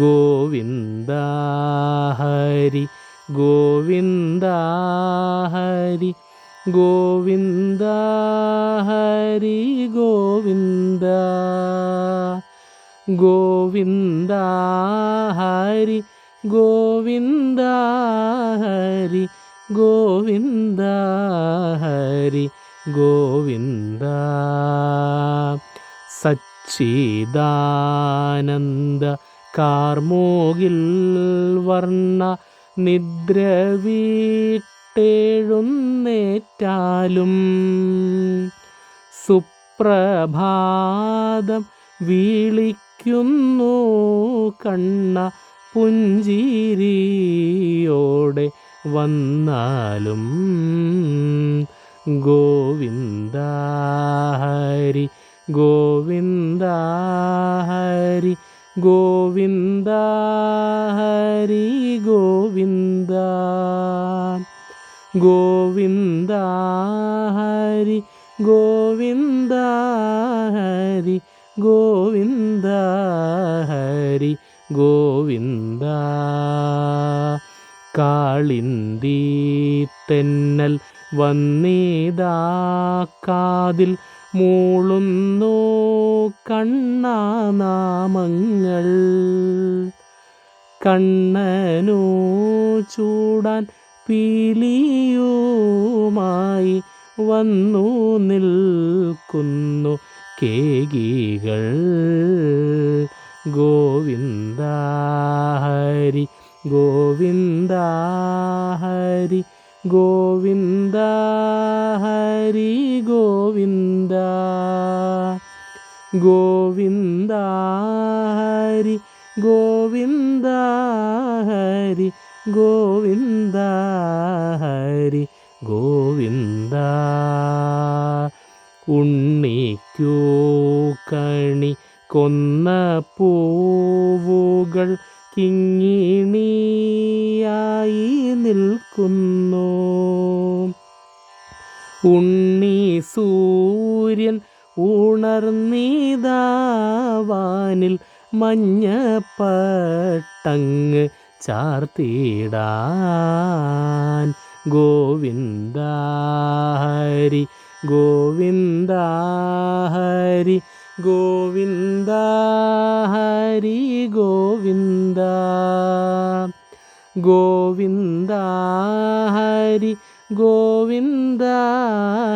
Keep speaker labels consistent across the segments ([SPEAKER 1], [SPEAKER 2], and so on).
[SPEAKER 1] ഗോവിന്ദ ഹരി ഗോവിന്ദ ഹരി ഗോവിന്ദ ഹരി ഗോവിന്ദ ഗോവിന്ദ ഹരി ഗോവിന്ദ ഹരി ഗോവിന്ദ ഹരി ഗോവിന്ദ സച്ചിദാനന്ദ കാർമോകിൽ വർണ നിദ്ര വീട്ടെഴുന്നേറ്റാലും സുപ്രഭാതം വീളിക്കുന്നു കണ്ണ പുഞ്ചിരിയോടെ വന്നാലും ഗോവിന്ദ ഹരി ഗോവിന്ദ ഹരി ഗോവിന്ദ ഹരി ഗോവിന്ദ. ഗോവിന്ദ ഹരി ഗോവിന്ദ ഹരി ഗോവിന്ദ ഹരി ഗോവിന്ദ. കാളിന്തി തെന്നൽ വന്നീതാ കാതിൽ മൂളുന്നു കണ്ണാനാമങ്ങൾ. കണ്ണനു ചൂടാൻ പീലിയുമായി വന്നു നിൽക്കുന്നു കേകികൾ. ഗോവിന്ദ ഹരി ഗോവിന്ദ ഹരി ഗോവിന്ദ ഹരി ഗോവിന്ദ. ഗോവിന്ദ ഹരി ഗോവിന്ദ ഹരി ഗോവിന്ദ ഹരി ഗോവിന്ദ. ഉണ്ണിക്കൂ കണി കൊന്ന പൂവുകൾ കിങ്ങിണിയായി നിൽക്കുന്നു. ഉണ്ണി സൂര്യൻ ഉണർന്നിതാവാനിൽ മഞ്ഞപ്പട്ടങ്ങ് ചാർത്തിടാൻ ഗോവിന്ദ ഹരി ഗോവിന്ദ ഹരി ഗോവിന്ദ. ഹരി ഗോവിന്ദ ഗോവിന്ദ ഹരി ഗോവിന്ദ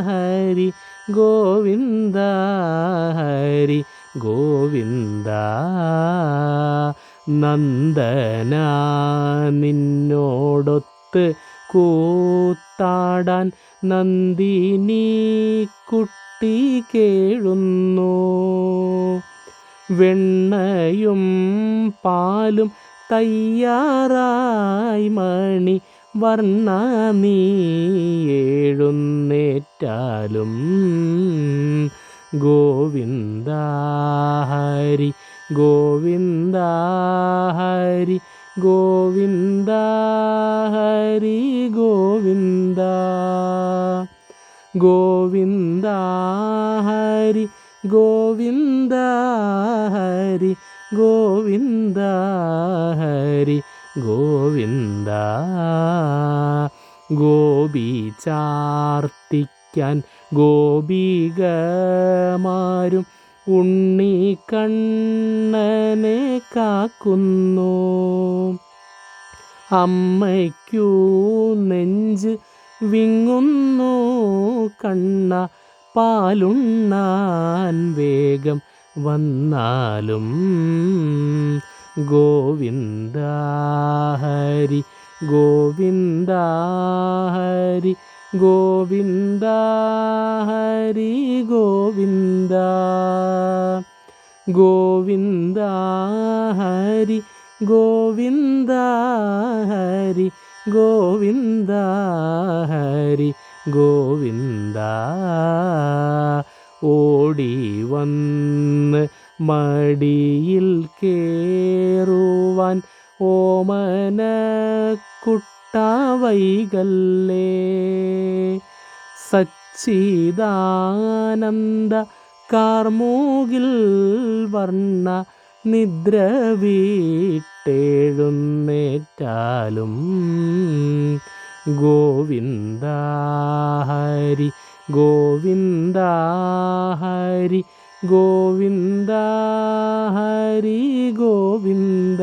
[SPEAKER 1] ഹരി ഗോവിന്ദ ഹരി ഗോവിന്ദ നന്ദന നിന്നോടൊത്ത് കൂത്താടാൻ നന്ദിനി കുട്ടി കേഴുന്നു. വെണ്ണയും പാലും തയ്യാറായി മണി വർണ നീ എഴുന്നേറ്റാലും ഗോവിന്ദ ഹരി ഗോവിന്ദ ഹരി ഗോവിന്ദ ഹരി ഗോവിന്ദ ഗോവിന്ദ ഹരി ഗോവിന്ദ ഹരി ഗോവിന്ദ ഹരി ഗോവിന്ദ. ഗോപി ചാർത്തിക്കാൻ ഗോപികമാരും ഉണ്ണി കണ്ണനെ കാക്കുന്നു. അമ്മയ്ക്കു നെഞ്ച് വിങ്ങുന്നു കണ്ണ പാലുണ്ണാൻ വേഗം വന്നാലും ഗോവിന്ദ ഹരി ഗോവിന്ദ ഹരി ഗോവിന്ദ ഹരി ഗോവിന്ദ. ഗോവിന്ദ ഹരി ഗോവിന്ദ ഹരി ഗോവിന്ദ ഹരി ഗോവിന്ദ. ഓടി വന്ന് മടിയിൽ കേറുവാൻ ഓമന കുട്ട വൈകല്ലേ സച്ചിദാനന്ദ കാർമൂകിൽ വർണ നിദ്ര വീട്ടെഴുന്നേറ്റാലും ഗോവിന്ദ ഹരി ഗോവിന്ദ ഹരി ഗോവിന്ദ ഹരി ഗോവിന്ദ